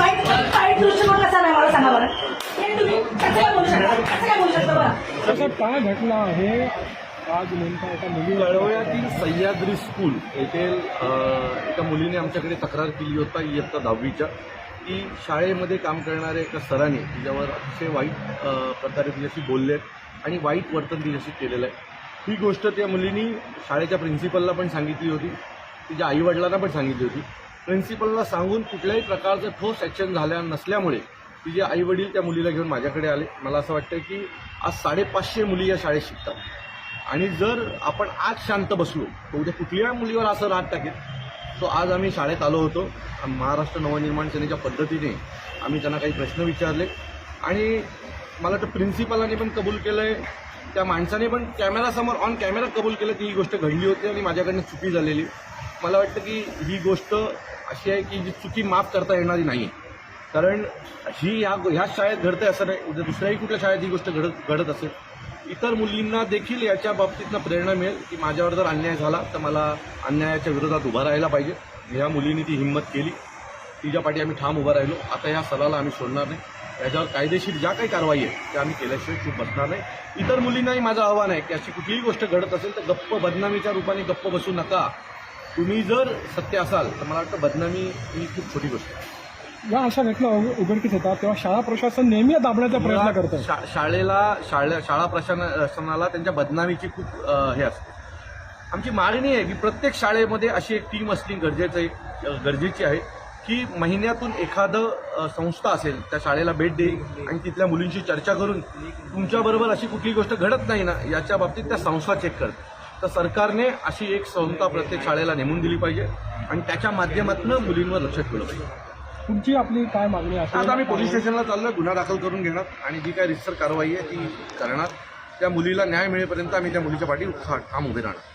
वाईट वाईट दृष्टिकोन कसा नाही मला सांगा बरं. हे तुम्ही कसं काय बोलू शकता? कसं काय बोलू शकता बरं? साहेब काय घटना आहे? आज नेमका एका मुलीला कळवयातील सह्याद्री स्कूल येथे अ, एका मुलीने आमच्याकडे तक्रार केली होता इयत्ता दहावीच्या. की शाळेमध्ये काम करणाऱ्या एका सराने तिच्यावर अतिशय वाईट अ, प्रकारे तिच्याशी बोलले आहेत आणि वाईट वर्तन तिच्याशी केलेलं आहे. ही गोष्ट त्या मुलीनी शाळेच्या प्रिन्सिपलला पण सांगितली होती. तिच्या आईवडिलांना पण सांगितली होती. प्रिन्सिपलला सांगून कुठल्याही प्रकारचं ठोस ॲक्शन झाल्या नसल्यामुळे तिचे आईवडील त्या मुलीला घेऊन माझ्याकडे आले. मला असं वाटतं की आज साडेपाचशे मुली या शाळेत शिकतात. आणि जर आपण आज शांत बसलो तर उद्या कुठल्याही मुलीवर असं राग टाकेल सो आज आम्ही शाळेत आलो होतो. महाराष्ट्र नवनिर्माण सेनेच्या पद्धतीने आम्ही त्यांना काही प्रश्न विचारले. आणि मला वाटतं प्रिन्सिपलाने पण कबूल केलं आहे त्या माणसाने पण कॅमेरासमोर ऑन कॅमेरा कबूल केलं ती ही गोष्ट घडली होती आणि माझ्याकडनं चुकी झालेली. मला वाटतं की ही गोष्ट अशी आहे की जी चुकी माफ करता येणारी नाही कारण ही ह्या शाळेत शाळेत घडते असं नाही. उद्या दुसऱ्याही कुठल्या शाळेत ही गोष्ट घडत घडत असेल. इतर मुलींना देखील याच्या बाबतीतनं प्रेरणा मिळेल की माझ्यावर जर अन्याय झाला तर मला अन्यायाच्या विरोधात उभा राहायला पाहिजे. ह्या मुलींनी ती हिंमत केली. तिच्या पाठी आम्ही ठाम उभा राहिलो. आता ह्या सलाला आम्ही सोडणार नाही. याच्यावर कायदेशीर ज्या काही कारवाई आहे त्या आम्ही केल्याशिवाय चूप बसणार नाही. इतर मुलींनाही माझं आव्हान आहे की अशी कुठलीही गोष्ट घडत असेल तर गप्प बदनामीच्या रूपाने गप्प बसू नका. तुम्ही जर सत्य असाल तर मला वाटतं बदनामी ही खूप छोटी गोष्ट आहे. या अशा घटना उघ- उघडकीस येतात तेव्हा शाळा प्रशासन नेहमी दाबण्याचा प्रयत्न करतं. शा- शाळेला शाळा शाळा प्रशासनाला त्यांच्या बदनामीची खूप हे असते. आमची मागणी आहे की प्रत्येक शाळेमध्ये अशी एक टीम असली गरजेचं गरजेची आहे की महिन्यातून एखादं संस्था असेल त्या शाळेला भेट देईल आणि तिथल्या मुलींशी चर्चा करून तुमच्याबरोबर अशी कुठली गोष्ट घडत नाही ना याच्या बाबतीत त्या संस्था चेक करते. तर सरकारने अशी एक संस्था प्रत्येक शाळेला नेमून दिली पाहिजे आणि त्याच्या माध्यमातून मुलींवर लक्ष ठेवलं पाहिजे. तुमची आपली काय मागणी आता आम्ही पोलीस स्टेशनला चाललो गुन्हा दाखल करून घेणार आणि जी काय रिसर कारवाई आहे ती करणार. त्या मुलीला न्याय मिळेपर्यंत आम्ही त्या मुलीच्या पाठी ठाम उभे राहणार.